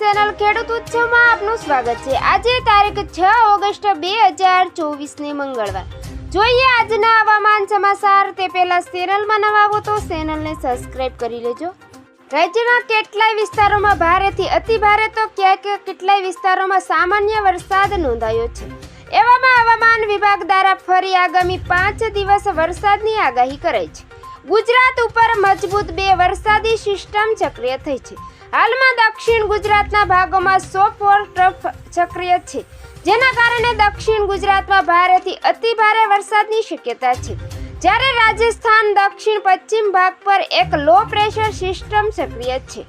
Channel ખેડૂત ઉત્સવમાં આપનું સ્વાગત છે. આજે તારીખ છ ઓગસ્ટ બે હજાર ચોવીસને મંગળવાર. જોઈએ આજના હવામાન સમાચાર. તે પહેલા ચેનલમાં નવા આવો તો ચેનલને સબસ્ક્રાઇબ કરી લેજો. રાજ્યના કેટલાય વિસ્તારોમાં ભારેથી અતિ ભારે તો ક્યાંક કેટલાય વિસ્તારોમાં સામાન્ય વરસાદ નોંધાયો છે. એવામાં હવામાન વિભાગ દ્વારા ફરી આગામી પાંચ દિવસ વરસાદની આગાહી કરાઈ છે. ગુજરાત ઉપર મજબૂત બે વરસાદી સિસ્ટમ સક્રિય થઈ છે. હાલમાં દક્ષિણ ગુજરાતના ભાગોમાં સોફોર ટ્રફ સક્રિય છે, જેના કારણે દક્ષિણ ગુજરાતમાં ભારેથી અતિ ભારે વરસાદની શક્યતા છે. જ્યારે રાજસ્થાન દક્ષિણ પશ્ચિમ ભાગ પર એક લો પ્રેશર સિસ્ટમ સક્રિય છે,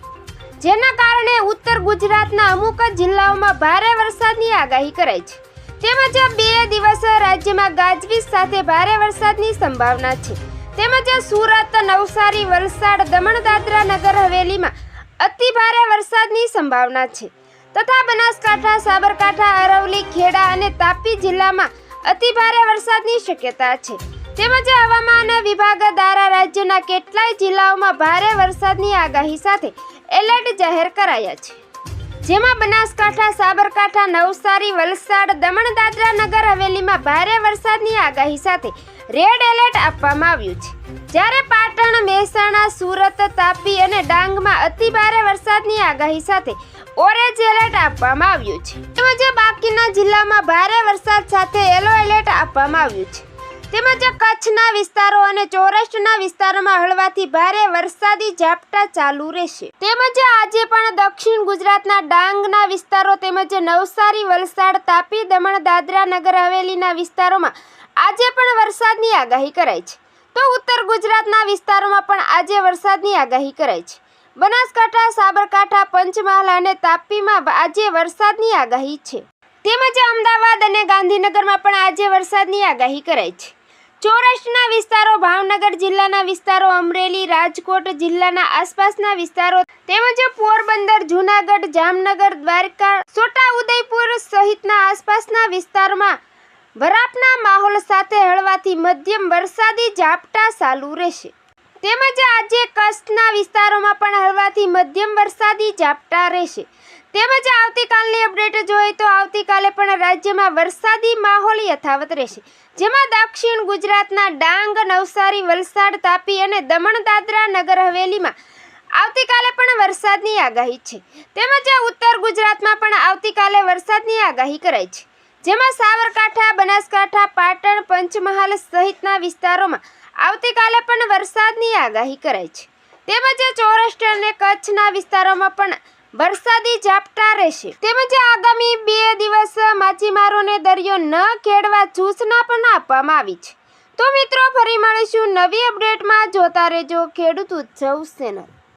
જેના કારણે ઉત્તર ગુજરાતના અમુક જિલ્લાઓમાં ભારે વરસાદની આગાહી કરાઈ છે. તેમજ બે દિવસ રાજ્યમાં ગાજવીજ સાથે ભારે વરસાદની સંભાવના છે. તેમજ સુરત, નવસારી, વલસાડ દમણ દાદરા નગર હવેલીમાં અતિ ભારે વરસાદની સંભાવના છે. તથા બનાસકાંઠા, સાબરકાંઠા અરવલી ખેડા અને તાપી જિલ્લામાં અતિ ભારે વરસાદની શક્યતા છે. તેમજ હવામાન વિભાગ દ્વારા રાજ્યના કેટલાય જિલ્લાઓમાં ભારે વરસાદની આગાહી સાથે એલર્ટ જાહેર કરાયા છે. જેમાં બનાસકાંઠા, સાબરકાંઠા, નવસારી, વલસાડ દમણ દાદરા નગર હવેલીમાં ભારે વરસાદની આગાહી સાથે રેડ એલર્ટ આપવામાં આવ્યું છે. જ્યારે પાટણ, મહેસાણા, સુરત, તાપી અને ડાંગમાં અતિ ભારે વરસાદની આગાહી સાથે ઓરેન્જ એલર્ટ આપવામાં આવ્યું છે. તેમજ બાકીના જિલ્લામાં ભારે વરસાદ સાથે યલો એલર્ટ આપવામાં આવ્યું છે. તેમજ કચ્છના વિસ્તારો અને સૌરાષ્ટ્રના વિસ્તારોમાં હળવાથી ભારે વરસાદી ઝાપટા ચાલુ રહેશે. તેમજ આજે પણ દક્ષિણ ગુજરાતના ડાંગના વિસ્તારો તેમજ નવસારી, વલસાડ, તાપી, દમણ, દાદરા નગર, હવેલીના વિસ્તારોમાં આજે પણ વરસાદની આગાહી કરાઈ છે. તો ઉત્તર ગુજરાતના વિસ્તારોમાં પણ આજે વરસાદની આગાહી કરાઈ છે. બનાસકાંઠા, સાબરકાંઠા, પંચમહાલ અને તાપીમાં આજે વરસાદની આગાહી છે. તેમજ અમદાવાદ અને ગાંધીનગરમાં પણ આજે વરસાદની આગાહી કરાઈ છે. સૌરાષ્ટ્રના વિસ્તારો, ભાવનગર જિલ્લાના વિસ્તારો, અમરેલી, રાજકોટ જિલ્લાના આસપાસના વિસ્તારો તેમજ પોરબંદર, જૂનાગઢ, જામનગર, દ્વારકા, છોટા ઉદયપુર સહિતના આસપાસના વિસ્તારમાં વરાપના માહોલ સાથે હળવાથી મધ્યમ વરસાદી ઝાપટા ચાલુ રહેશે. તેમજ આજે કચ્છના વિસ્તારોમાં પણ હળવાથી મધ્યમ વરસાદી ઝાપટા રહેશે. તેમજ આવતીકાલની અપડેટ જોઈએ તો આવતીકાલે પણ રાજ્યમાં વરસાદી માહોલ યથાવત રહેશે. જેમાં દક્ષિણ ગુજરાતના ડાંગ, નવસારી, વલસાડ, તાપી અને દમણ દાદરા નગર હવેલીમાં આવતીકાલે પણ વરસાદની આગાહી છે. તેમજ ઉત્તર ગુજરાતમાં પણ આવતીકાલે વરસાદની આગાહી કરાઈ છે. જેમાં સાબરકાંઠા બનાસકાંઠા, પાટણ, પંચમહાલ સહિતના વિસ્તારોમાં આવતીકાલે પણ વરસાદની આગાહી કરાઈ છે. તેમજ સૌરાષ્ટ્ર અને કચ્છના વિસ્તારોમાં પણ વરસાદી ઝાપટા રહેશે. તેમજ આગામી બે દિવસ માછીમારોને દરિયો ન ખેડવા સૂચના પણ આપવામાં આવી છે. તો મિત્રો, ફરી મળીશું નવી અપડેટમાં. જોતા રહેજો ખેડૂત ઉત્સવ ચેનલ.